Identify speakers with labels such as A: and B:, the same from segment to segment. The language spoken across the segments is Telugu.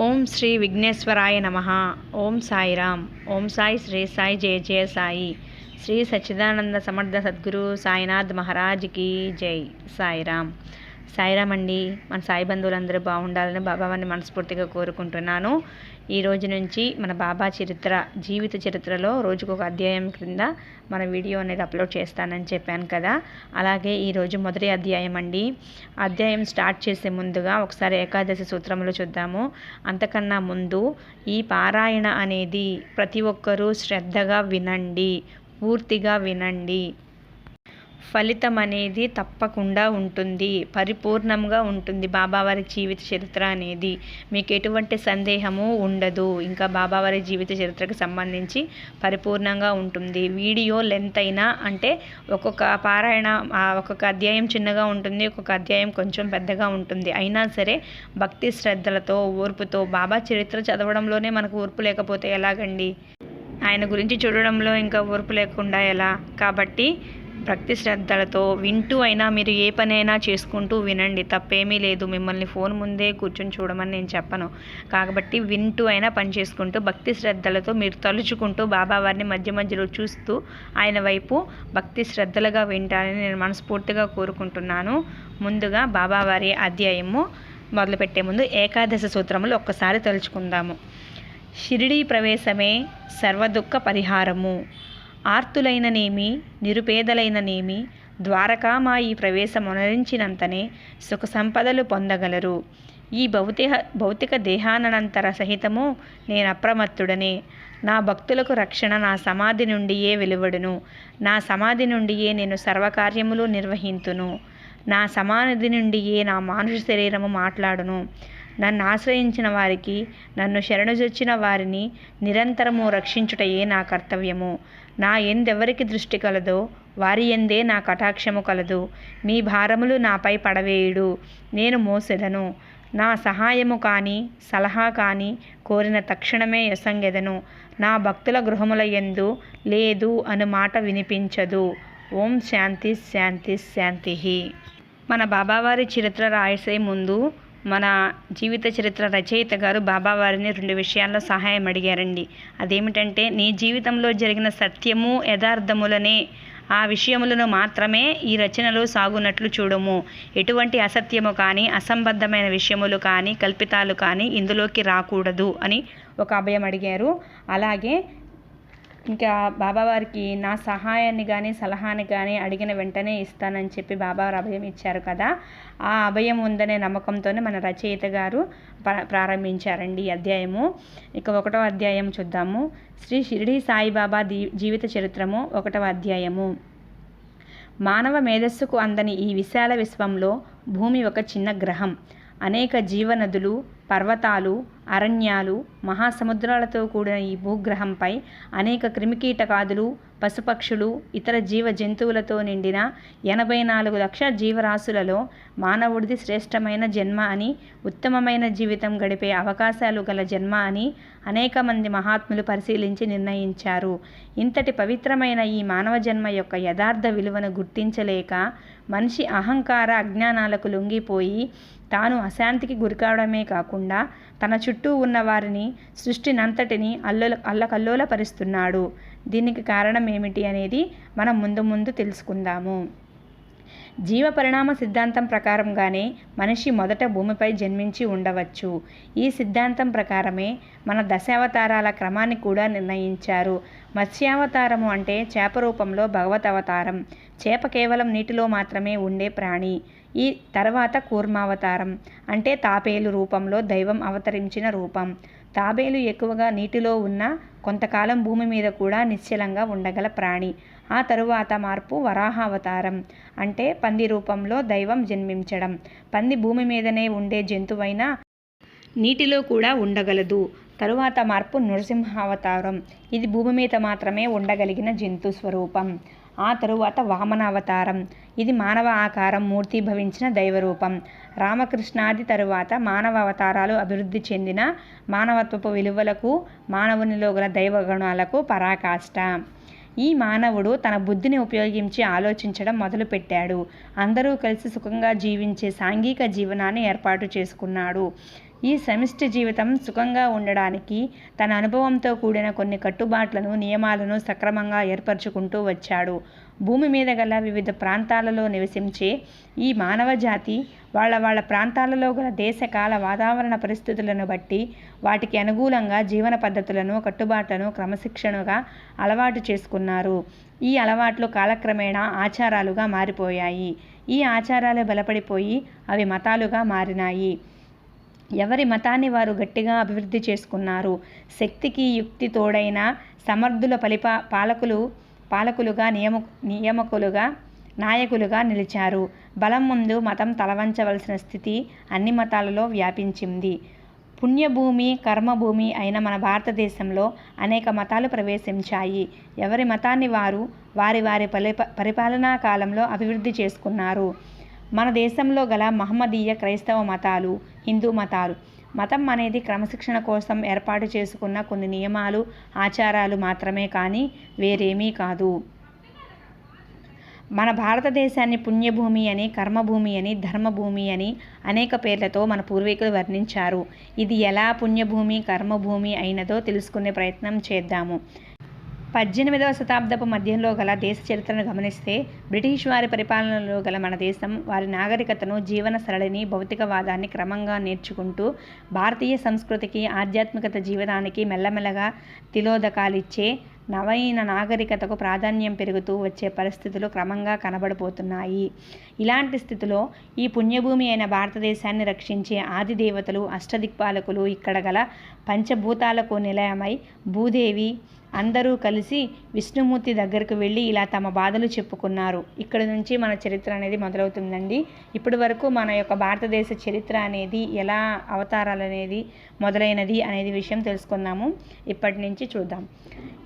A: ఓం శ్రీ విఘ్నేశ్వరాయ నమ. ఓం సాయిరామ్. ఓం సాయి శ్రీ సాయి జయ జయ సాయి. శ్రీ సచ్చిదానంద సమర్థ సద్గురు సాయినాథ్ మహారాజ్కి జై. సాయిరామ్. సాయిరామ్ అండి మన సాయి బంధువులందరూ బాగుండాలని బాబావాన్ని మనస్ఫూర్తిగా కోరుకుంటున్నాను. ఈ రోజు నుంచి మన బాబా చరిత్ర జీవిత చరిత్రలో రోజుకు ఒక అధ్యాయం క్రింద మన వీడియో అనేది అప్లోడ్ చేస్తానని చెప్పాను కదా. అలాగే ఈరోజు మొదటి అధ్యాయం అండి. అధ్యాయం స్టార్ట్ చేసే ముందుగా ఒకసారి ఏకాదశి సూత్రములు చూద్దాము. అంతకన్నా ముందు ఈ పారాయణ అనేది ప్రతి ఒక్కరూ శ్రద్ధగా వినండి పూర్తిగా వినండి. ఫలితం అనేది తప్పకుండా ఉంటుంది. పరిపూర్ణంగా ఉంటుంది. బాబావారి జీవిత చరిత్ర అనేది. మీకు ఎటువంటి సందేహము ఉండదు. ఇంకా బాబావారి జీవిత చరిత్రకు సంబంధించి పరిపూర్ణంగా ఉంటుంది. వీడియో లెంత్ అయినా అంటే ఒక్కొక్క పారాయణ ఒక్కొక్క అధ్యాయం చిన్నగా ఉంటుంది. ఒక్కొక్క అధ్యాయం కొంచెం పెద్దగా ఉంటుంది. అయినా సరే భక్తి శ్రద్ధలతో ఓర్పుతో బాబా చరిత్ర చదవడంలోనే మనకు ఓర్పు లేకపోతే ఎలాగండి? ఆయన గురించి చూడడంలో ఇంకా ఓర్పు లేకుండా ఎలా? కాబట్టి భక్తి శ్రద్ధలతో వింటూ అయినా మీరు ఏ పనైనా చేసుకుంటూ వినండి. తప్పేమీ లేదు. మిమ్మల్ని ఫోన్ ముందే కూర్చొని చూడమని నేను చెప్పను. కాబట్టి వింటూ అయినా పని చేసుకుంటూ భక్తి శ్రద్ధలతో మీరు తలుచుకుంటూ బాబావారిని మధ్య మధ్యలో చూస్తూ ఆయన వైపు భక్తి శ్రద్ధలుగా వింటారని నేను మనస్ఫూర్తిగా కోరుకుంటున్నాను. ముందుగా బాబావారి అధ్యాయము మొదలుపెట్టే ముందు ఏకాదశ సూత్రములు ఒక్కసారి తలుచుకుందాము. షిరిడీ ప్రవేశమే సర్వదుఃఖ పరిహారము. ఆర్తులైననేమి నిరుపేదలైననేమి ద్వారకామాయి ప్రవేశమునరించినంతనే సుఖ సంపదలు పొందగలరు. ఈ భౌతిక భౌతిక దేహానంతర సహితము నేను అప్రమత్తుడనే నా భక్తులకు రక్షణ నా సమాధి నుండియే వెలువడును. నా సమాధి నుండియే నేను సర్వకార్యములు నిర్వహింతును. నా సమాధి నుండియే నా మానుష శరీరము మాట్లాడును. నన్ను ఆశ్రయించిన వారికి నన్ను శరణుజొచ్చిన వారిని నిరంతరము రక్షించుటయే నా కర్తవ్యము. నా ఎందెవరికి దృష్టి కలదో వారి ఎందే నా కటాక్షము కలదు. మీ భారములు నాపై పడవేయుడు. నేను మోసెదను. నా సహాయము కానీ సలహా కానీ కోరిన తక్షణమే యసంగెదను నా భక్తుల గృహముల ఎందు లేదు అను మాట వినిపించదు. ఓం శాంతి శాంతి శాంతి. మన బాబావారి చరిత్ర రాసే ముందు మన జీవిత చరిత్ర రచయిత గారు బాబావారిని రెండు విషయాల్లో సహాయం అడిగారండి. అదేమిటంటే నీ జీవితంలో జరిగిన సత్యము యథార్థములనే ఆ విషయములను మాత్రమే ఈ రచనలో సాగునట్లు చూడము. ఎటువంటి అసత్యము కానీ అసంబద్ధమైన విషయములు కానీ కల్పితాలు కానీ ఇందులోకి రాకూడదు అని ఒక అభయం అడిగారు. అలాగే ఇంకా బాబావారికి నా సహాయాన్ని కానీ సలహాని కానీ అడిగిన వెంటనే ఇస్తానని చెప్పి బాబావారు అభయం ఇచ్చారు కదా. ఆ అభయం ఉందనే నమ్మకంతోనే మన రచయిత గారు ప్రారంభించారండి ఈ అధ్యాయము. ఇక ఒకటో అధ్యాయం చూద్దాము. శ్రీ షిరిడి సాయిబాబా దీ జీవిత చరిత్రము ఒకటవ అధ్యాయము. మానవ మేధస్సుకు అందని ఈ విశాల విశ్వంలో భూమి ఒక చిన్న గ్రహం. అనేక జీవనదులు పర్వతాలు అరణ్యాలు మహాసముద్రాలతో కూడిన ఈ భూగ్రహంపై అనేక క్రిమికీటకాదులు పశుపక్షులు ఇతర జీవ జంతువులతో నిండిన ఎనభై నాలుగు లక్షల జీవరాశులలో మానవుడిది శ్రేష్టమైన జన్మ అని ఉత్తమమైన జీవితం గడిపే అవకాశాలు గల జన్మ అని అనేక మంది మహాత్ములు పరిశీలించి నిర్ణయించారు. ఇంతటి పవిత్రమైన ఈ మానవ జన్మ యొక్క యథార్థ విలువను గుర్తించలేక మనిషి అహంకార అజ్ఞానాలకు లొంగిపోయి తాను అశాంతికి గురికావడమే కాకుండా తన చుట్టూ ఉన్న వారిని సృష్టినంతటిని అల్లోల అల్లకల్లోలపరుస్తున్నాడు. దీనికి కారణం ఏమిటి అనేది మనం ముందు ముందు తెలుసుకుందాము. జీవ పరిణామ సిద్ధాంతం ప్రకారంగానే మనిషి మొదట భూమిపై జన్మించి ఉండవచ్చు. ఈ సిద్ధాంతం ప్రకారమే మన దశావతారాల క్రమాన్ని కూడా నిర్ణయించారు. మత్స్యావతారము అంటే చేప రూపంలో భగవత్ అవతారం. చేప కేవలం నీటిలో మాత్రమే ఉండే ప్రాణి. ఈ తర్వాత కూర్మావతారం అంటే తాపేలు రూపంలో దైవం అవతరించిన రూపం. తాబేలు ఎక్కువగా నీటిలో ఉన్న కొంతకాలం భూమి మీద కూడా నిశ్చలంగా ఉండగల ప్రాణి. ఆ తరువాత మార్పు వరాహావతారం అంటే పంది రూపంలో దైవం జన్మించడం. పంది భూమి మీదనే ఉండే జంతువైనా నీటిలో కూడా ఉండగలదు. తరువాత మార్పు నృసింహావతారం. ఇది భూమి మీద మాత్రమే ఉండగలిగిన జంతు స్వరూపం. ఆ తరువాత వామనావతారం. ఇది మానవ ఆకారం మూర్తిభవించిన దైవరూపం. రామకృష్ణాది తరువాత మానవ అవతారాలు అభివృద్ధి చెందిన మానవత్వపు విలువలకు మానవునిలో గల దైవ గుణాలకు పరాకాష్ట. ఈ మానవుడు తన బుద్ధిని ఉపయోగించి ఆలోచించడం మొదలుపెట్టాడు. అందరూ కలిసి సుఖంగా జీవించే సాంఘిక జీవనాన్ని ఏర్పాటు చేసుకున్నాడు. ఈ సమిష్టి జీవితం సుఖంగా ఉండడానికి తన అనుభవంతో కూడిన కొన్ని కట్టుబాట్లను నియమాలను సక్రమంగా ఏర్పరచుకుంటూ వచ్చాడు. భూమి మీద గల వివిధ ప్రాంతాలలో నివసించే ఈ మానవ జాతి వాళ్ళ వాళ్ళ ప్రాంతాలలో గల దేశకాల వాతావరణ పరిస్థితులను బట్టి వాటికి అనుకూలంగా జీవన పద్ధతులను కట్టుబాట్లను క్రమశిక్షణగా అలవాటు చేసుకున్నారు. ఈ అలవాట్లు కాలక్రమేణా ఆచారాలుగా మారిపోయాయి. ఈ ఆచారాలు బలపడిపోయి అవి మతాలుగా మారినాయి. ఎవరి మతాన్ని వారు గట్టిగా అభివృద్ధి చేసుకున్నారు? శక్తికి యుక్తి తోడైన సమర్థుల పలిపా పాలకులు పాలకులుగా నియమ నియామకులుగా నాయకులుగా నిలిచారు. బలం ముందు మతం తలవంచవలసిన స్థితి అన్ని మతాలలో వ్యాపించింది. పుణ్యభూమి కర్మభూమి అయిన మన భారతదేశంలో అనేక మతాలు ప్రవేశించాయి. ఎవరి మతాన్ని వారు వారి వారి పరిప పరిపాలనా కాలంలో అభివృద్ధి చేసుకున్నారు. మన దేశంలో గల మహమ్మదీయ క్రైస్తవ మతాలు హిందూ మతాలు. మతం అనేది క్రమశిక్షణ కోసం ఏర్పాటు చేసుకున్న కొన్ని నియమాలు ఆచారాలు మాత్రమే కానీ వేరేమీ కాదు. మన భారతదేశాన్ని పుణ్యభూమి అని కర్మభూమి అని ధర్మభూమి అని అనేక పేర్లతో మన పూర్వీకులు వర్ణించారు. ఇది ఎలా పుణ్యభూమి కర్మభూమి అయినదో తెలుసుకునే ప్రయత్నం చేద్దాము. పద్దెనిమిదవ శతాబ్దపు మధ్యంలో గల దేశ చరిత్రను గమనిస్తే బ్రిటిష్ వారి పరిపాలనలో గల మన దేశం వారి నాగరికతను జీవన సరళిని భౌతికవాదాన్ని క్రమంగా నేర్చుకుంటూ భారతీయ సంస్కృతికి ఆధ్యాత్మికత జీవితానికి మెల్లమెల్లగా తిలోదకాలిచ్చే నవైన నాగరికతకు ప్రాధాన్యం పెరుగుతూ వచ్చే పరిస్థితులు క్రమంగా కనబడిపోతున్నాయి ఇలాంటి స్థితిలో ఈ పుణ్యభూమి అయిన భారతదేశాన్ని రక్షించే ఆది దేవతలు అష్టదిక్పాలకులు ఇక్కడ గల పంచభూతాలకు నిలయమై భూదేవి అందరూ కలిసి విష్ణుమూర్తి దగ్గరకు వెళ్ళి ఇలా తమ బాధలు చెప్పుకున్నారు. ఇక్కడ నుంచి మన చరిత్ర అనేది మొదలవుతుందండి. ఇప్పటి వరకు మన యొక్క భారతదేశ చరిత్ర అనేది ఎలా అవతారాలు అనేది మొదలైనది అనేది విషయం తెలుసుకుందాము. ఇప్పటి నుంచి చూద్దాం.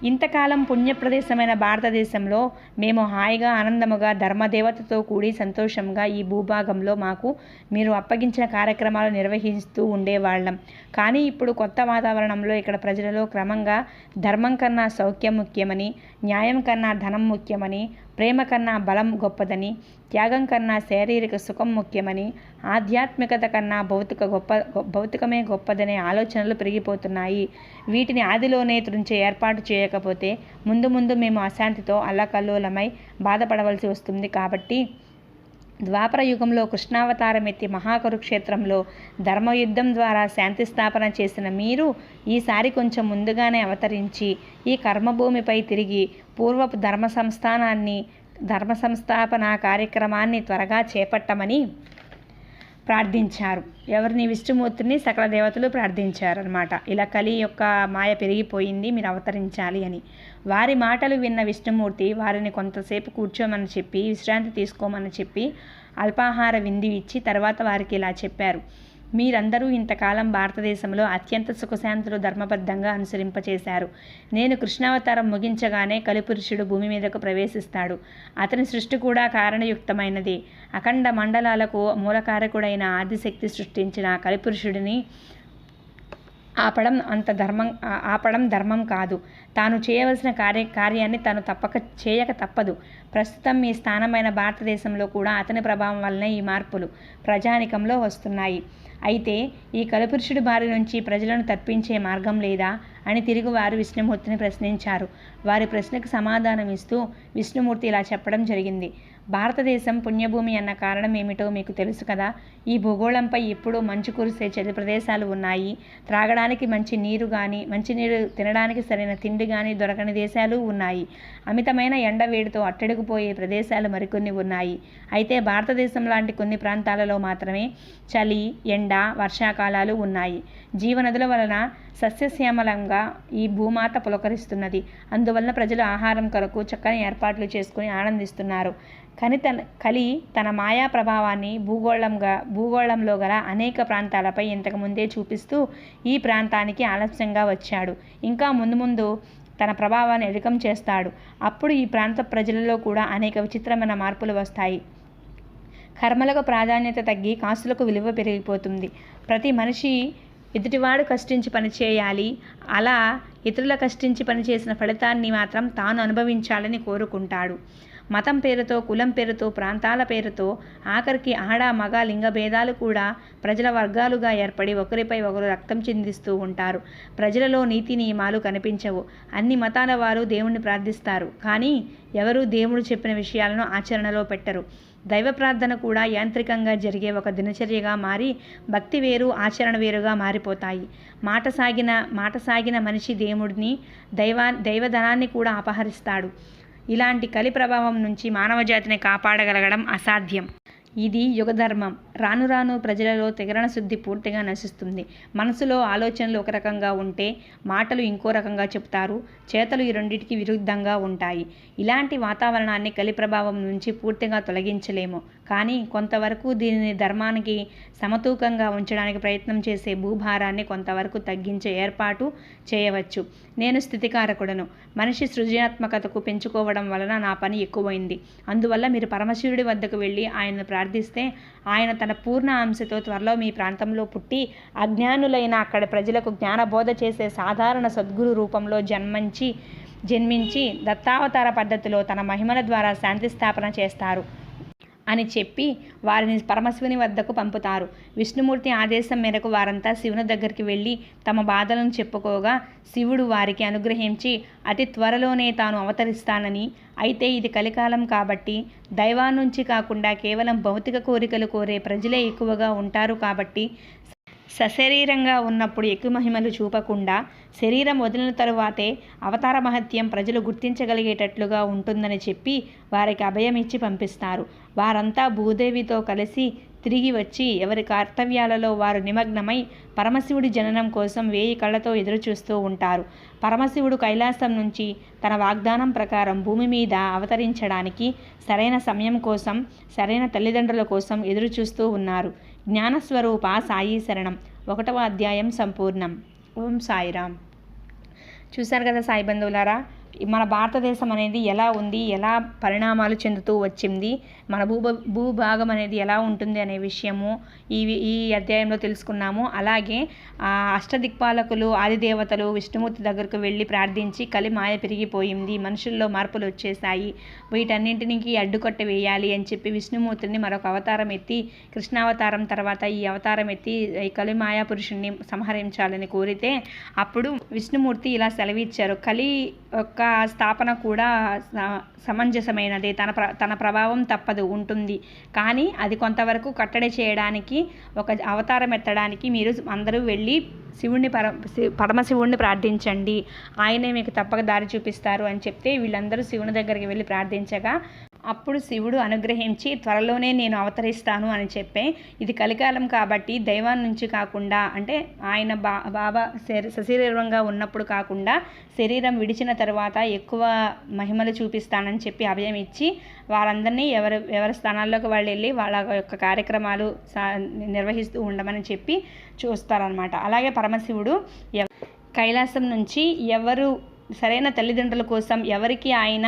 A: ఇంతకాలం పుణ్యప్రదేశమైన భారతదేశంలో మేము హాయిగా ఆనందముగా ధర్మదేవతతో కూడి సంతోషంగా ఈ భూభాగంలో మాకు మీరు అప్పగించిన కార్యక్రమాలు నిర్వహిస్తూ ఉండేవాళ్ళం. కానీ ఇప్పుడు కొత్త వాతావరణంలో ఇక్కడ ప్రజలలో క్రమంగా ధర్మం కన్నా సౌఖ్యం ముఖ్యమని న్యాయం కన్నా ధనం ముఖ్యమని ప్రేమ కన్నా బలం గొప్పదని త్యాగం కన్నా శారీరక సుఖం ముఖ్యమని ఆధ్యాత్మికత కన్నా భౌతిక గొప్ప భౌతికమే గొప్పదనే ఆలోచనలు పెరిగిపోతున్నాయి. వీటిని ఆదిలోనే తృంచే ఏర్పాటు చేయకపోతే ముందు ముందు మేము అశాంతితో అల్లకల్లోలమై బాధపడవలసి వస్తుంది కాబట్టి ద్వాపర యుగంలో కృష్ణావతారం ఎత్తి మహాకురుక్షేత్రంలో ధర్మయుద్ధం ద్వారా శాంతి స్థాపన చేసిన మీరు ఈసారి కొంచెం ముందుగానే అవతరించి ఈ కర్మభూమిపై తిరిగి పూర్వపు ధర్మ సంస్థానాన్ని ధర్మ సంస్థాపన కార్యక్రమాన్ని త్వరగా చేపట్టమని ప్రార్థించారు. ఎవరిని విష్ణుమూర్తిని సకల దేవతలు ప్రార్థించారు అనమాట ఇలా కలి యొక్క మాయ పెరిగిపోయింది మీరు అవతరించాలి అని. వారి మాటలు విన్న విష్ణుమూర్తి వారిని కొంతసేపు కూర్చోమని చెప్పి విశ్రాంతి తీసుకోమని చెప్పి అల్పాహార విందు ఇచ్చి తర్వాత వారికి ఇలా చెప్పారు. మీరందరూ ఇంతకాలం భారతదేశంలో అత్యంత సుఖశాంతులు ధర్మబద్ధంగా అనుసరింపచేశారు. నేను కృష్ణావతారం ముగించగానే కలిపురుషుడు భూమి మీదకు ప్రవేశిస్తాడు. అతని సృష్టి కూడా కారణయుక్తమైనది. అఖండ మండలాలకు మూలకారకుడైన ఆదిశక్తి సృష్టించిన కలిపురుషుడిని ఆపడం అంత ధర్మం ఆపడం ధర్మం కాదు. తాను చేయవలసిన కార్య కార్యాన్ని తాను తప్పక చేయక తప్పదు. ప్రస్తుతం మీ స్థానమైన భారతదేశంలో కూడా అతని ప్రభావం వల్లనే ఈ మార్పులు ప్రజానికంలో వస్తున్నాయి. అయితే ఈ కలపురుషుడి బారి నుంచి ప్రజలను తప్పించే మార్గం లేదా అని తిరిగి వారు విష్ణుమూర్తిని ప్రశ్నించారు. వారి ప్రశ్నకు సమాధానం ఇస్తూ విష్ణుమూర్తి ఇలా చెప్పడం జరిగింది. భారతదేశం పుణ్యభూమి అన్న కారణం ఏమిటో మీకు తెలుసు కదా? ఈ భూగోళంపై ఎప్పుడూ మంచు కురిసే చలి ప్రదేశాలు ఉన్నాయి. త్రాగడానికి మంచి నీరు కానీ మంచినీరు తినడానికి సరైన తిండి కానీ దొరకని దేశాలు ఉన్నాయి. అమితమైన ఎండ వేడితో అట్టడుగుపోయే ప్రదేశాలు మరికొన్ని ఉన్నాయి. అయితే భారతదేశం లాంటి కొన్ని ప్రాంతాలలో మాత్రమే చలి ఎండ వర్షాకాలాలు ఉన్నాయి. జీవనదుల వలన సస్యశ్యామలంగా ఈ భూమాత పులకరిస్తున్నది. అందువలన ప్రజలు ఆహారం కొరకు చక్కని ఏర్పాట్లు చేసుకుని ఆనందిస్తున్నారు. కని తన కలి తన మాయా ప్రభావాన్ని భూగోళంగా భూగోళంలో గల అనేక ప్రాంతాలపై ఇంతకుముందే చూపిస్తూ ఈ ప్రాంతానికి ఆలస్యంగా వచ్చాడు. ఇంకా ముందు ముందు తన ప్రభావాన్ని అధికం చేస్తాడు. అప్పుడు ఈ ప్రాంత ప్రజలలో కూడా అనేక విచిత్రమైన మార్పులు వస్తాయి. కర్మలకు ప్రాధాన్యత తగ్గి కాసులకు విలువ పెరిగిపోతుంది. ప్రతి మనిషి ఎదుటివాడు కష్టించి పనిచేయాలి. అలా ఇతరుల కష్టించి పనిచేసిన ఫలితాన్ని మాత్రం తాను అనుభవించాలని కోరుకుంటాడు. మతం పేరుతో కులం పేరుతో ప్రాంతాల పేరుతో ఆఖరికి ఆడ మగ లింగ భేదాలు కూడా ప్రజల వర్గాలుగా ఏర్పడి ఒకరిపై ఒకరు రక్తం చిందిస్తూ ఉంటారు. ప్రజలలో నీతి నియమాలు కనిపించవు. అన్ని మతాల వారు దేవుణ్ణి ప్రార్థిస్తారు. కానీ ఎవరూ దేవుడు చెప్పిన విషయాలను ఆచరణలో పెట్టరు. దైవ ప్రార్థన కూడా యాంత్రికంగా జరిగే ఒక దినచర్యగా మారి భక్తి వేరు ఆచరణ వేరుగా మారిపోతాయి. మాట సాగిన మాట సాగిన మనిషి దేవుడిని దైవా దైవధనాన్ని కూడా అపహరిస్తాడు. ఇలాంటి కలి ప్రభావం నుంచి మానవజాతిని కాపాడగలగడం అసాధ్యం. ఇది యుగధర్మం. రాను రాను ప్రజలలో తిగరణ శుద్ధి పూర్తిగా నశిస్తుంది. మనసులో ఆలోచనలు ఒక రకంగా ఉంటే మాటలు ఇంకో రకంగా చెప్తారు. చేతలు ఈ రెండింటికి విరుద్ధంగా ఉంటాయి. ఇలాంటి వాతావరణాన్ని కలి ప్రభావం నుంచి పూర్తిగా తొలగించలేము. కానీ కొంతవరకు దీనిని ధర్మానికి సమతూకంగా ఉంచడానికి ప్రయత్నం చేసే భూభారాన్ని కొంతవరకు తగ్గించే ఏర్పాటు చేయవచ్చు. నేను స్థితికారకుడను. మనిషి సృజనాత్మకతకు పెంచుకోవడం వలన నా పని ఎక్కువైంది. అందువల్ల మీరు పరమశివుడి వద్దకు వెళ్ళి ఆయనను ప్రార్థిస్తే ఆయన తన పూర్ణ అంశతో త్వరలో మీ ప్రాంతంలో పుట్టి అజ్ఞానులైన అక్కడ ప్రజలకు జ్ఞానబోధ చేసే సాధారణ సద్గురు రూపంలో జన్మించి జన్మించి దత్తావతార పద్ధతిలో తన మహిమల ద్వారా శాంతి స్థాపన చేస్తారు. అని చెప్పి వారిని పరమశివుని వద్దకు పంపుతారు. విష్ణుమూర్తి ఆదేశం మేరకు వారంతా శివుని దగ్గరికి వెళ్ళి తమ బాధలను చెప్పుకోగా శివుడు వారికి అనుగ్రహించి అతి త్వరలోనే తాను అవతరిస్తానని. అయితే ఇది కలికాలం కాబట్టి దైవాన్నుంచి కాకుండా కేవలం భౌతిక కోరికలు కోరే ప్రజలే ఎక్కువగా ఉంటారు కాబట్టి సశరీరంగా ఉన్నప్పుడు ఎక్కువ మహిమలు చూపకుండా శరీరం వదిలిన తరువాతే అవతార మహత్యం ప్రజలు గుర్తించగలిగేటట్లుగా ఉంటుందని చెప్పి వారికి అభయం ఇచ్చి పంపిస్తారు. వారంతా భూదేవితో కలిసి తిరిగి వచ్చి ఎవరి కర్తవ్యాలలో వారు నిమగ్నమై పరమశివుడి జననం కోసం వేయి కళ్ళతో ఎదురుచూస్తూ ఉంటారు. పరమశివుడు కైలాసం నుంచి తన వాగ్దానం ప్రకారం భూమి మీద అవతరించడానికి సరైన సమయం కోసం సరైన తల్లిదండ్రుల కోసం ఎదురుచూస్తూ ఉన్నారు. జ్ఞానస్వరూప సాయి శరణం. ఒకటవ అధ్యాయం సంపూర్ణం. ఓం సాయిరామ్. చూశారు కదా సాయి బంధువులారా? మన భారతదేశం అనేది ఎలా ఉంది ఎలా పరిణామాలు చెందుతూ వచ్చింది మన భూభ భూభాగం అనేది ఎలా ఉంటుంది అనే విషయము ఈ ఈ అధ్యాయంలో తెలుసుకున్నాము. అలాగే అష్టదిక్పాలకులు ఆదిదేవతలు విష్ణుమూర్తి దగ్గరకు వెళ్ళి ప్రార్థించి కలి మాయ పెరిగిపోయింది మనుషుల్లో మార్పులు వచ్చేసాయి వీటన్నింటినీ అడ్డుకట్ట వేయాలి అని చెప్పి విష్ణుమూర్తిని మరొక అవతారం ఎత్తి కృష్ణావతారం తర్వాత ఈ అవతారం ఎత్తి ఈ కలి మాయా పురుషుణ్ణి సంహరించాలని కోరితే అప్పుడు విష్ణుమూర్తి ఇలా సెలవిచ్చారు. కలి యొక్క స్థాపన కూడా సమంజసమైనదే. తన ప్ర తన ప్రభావం తప్పదు ఉంటుంది. కానీ అది కొంతవరకు కట్టడి చేయడానికి ఒక అవతారం ఎత్తడానికి మీరు అందరూ వెళ్ళి శివుణ్ణి పర పరమశివుణ్ణి ప్రార్థించండి. ఆయనే మీకు తప్పక దారి చూపిస్తారు అని చెప్తే వీళ్ళందరూ శివుని దగ్గరికి వెళ్ళి ప్రార్థించగా అప్పుడు శివుడు అనుగ్రహించి త్వరలోనే నేను అవతరిస్తాను అని చెప్పే. ఇది కలికాలం కాబట్టి దైవం నుంచి కాకుండా అంటే ఆయన బా బాబా సశరీరంగా ఉన్నప్పుడు కాకుండా శరీరం విడిచిన తర్వాత ఎక్కువ మహిమలు చూపిస్తానని చెప్పి అభయం ఇచ్చి వారందరినీ ఎవరి ఎవరి స్థానాల్లోకి వాళ్ళు వెళ్ళి వాళ్ళ యొక్క కార్యక్రమాలు నిర్వహిస్తూ ఉండమని చెప్పి చూస్తారనమాట అలాగే పరమశివుడు కైలాసం నుంచి ఎవరు సరైన తల్లిదండ్రుల కోసం ఎవరికి ఆయన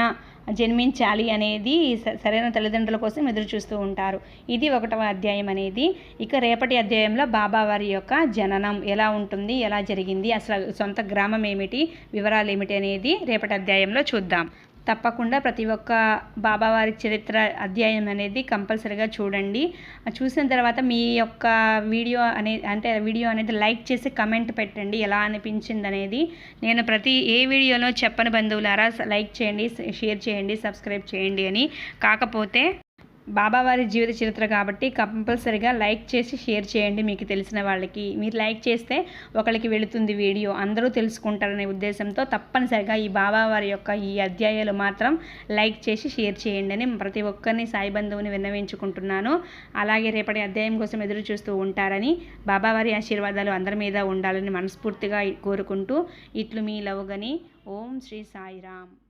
A: జన్మించాలి అనేది సరైన తల్లిదండ్రుల కోసం ఎదురు చూస్తూ ఉంటారు. ఇది ఒకటవ అధ్యాయం అనేది. ఇక రేపటి అధ్యాయంలో బాబావారి యొక్క జననం ఎలా ఉంటుంది ఎలా జరిగింది అసలు సొంత గ్రామం ఏమిటి వివరాలు ఏమిటి అనేది రేపటి అధ్యాయంలో చూద్దాం. తప్పకుండా ప్రతి ఒక్క బాబావారి చరిత్ర అధ్యాయం అనేది కంపల్సరిగా చూడండి. చూసిన తర్వాత మీ యొక్క వీడియో అనే అంటే వీడియో అనేది లైక్ చేసి కమెంట్ పెట్టండి. ఎలా అనిపించింది అనేది నేను ప్రతి ఏ వీడియోలో చెప్పని బంధువులారా లైక్ చేయండి షేర్ చేయండి సబ్స్క్రైబ్ చేయండి అని. కాకపోతే బాబావారి జీవిత చరిత్ర కాబట్టి కంపల్సరిగా లైక్ చేసి షేర్ చేయండి మీకు తెలిసిన వాళ్ళకి. మీరు లైక్ చేస్తే ఒకరికి వెళుతుంది వీడియో. అందరూ తెలుసుకుంటారనే ఉద్దేశంతో తప్పనిసరిగా ఈ బాబావారి యొక్క ఈ అధ్యాయాలు మాత్రం లైక్ చేసి షేర్ చేయండి అని ప్రతి ఒక్కరిని సాయి బంధువుని విన్నవించుకుంటున్నాను. అలాగే రేపటి అధ్యాయం కోసం ఎదురు చూస్తూ ఉంటారని బాబావారి ఆశీర్వాదాలు అందరి మీద ఉండాలని మనస్ఫూర్తిగా కోరుకుంటూ ఇట్లు మీ లవ్గని ఓం శ్రీ సాయిరామ్.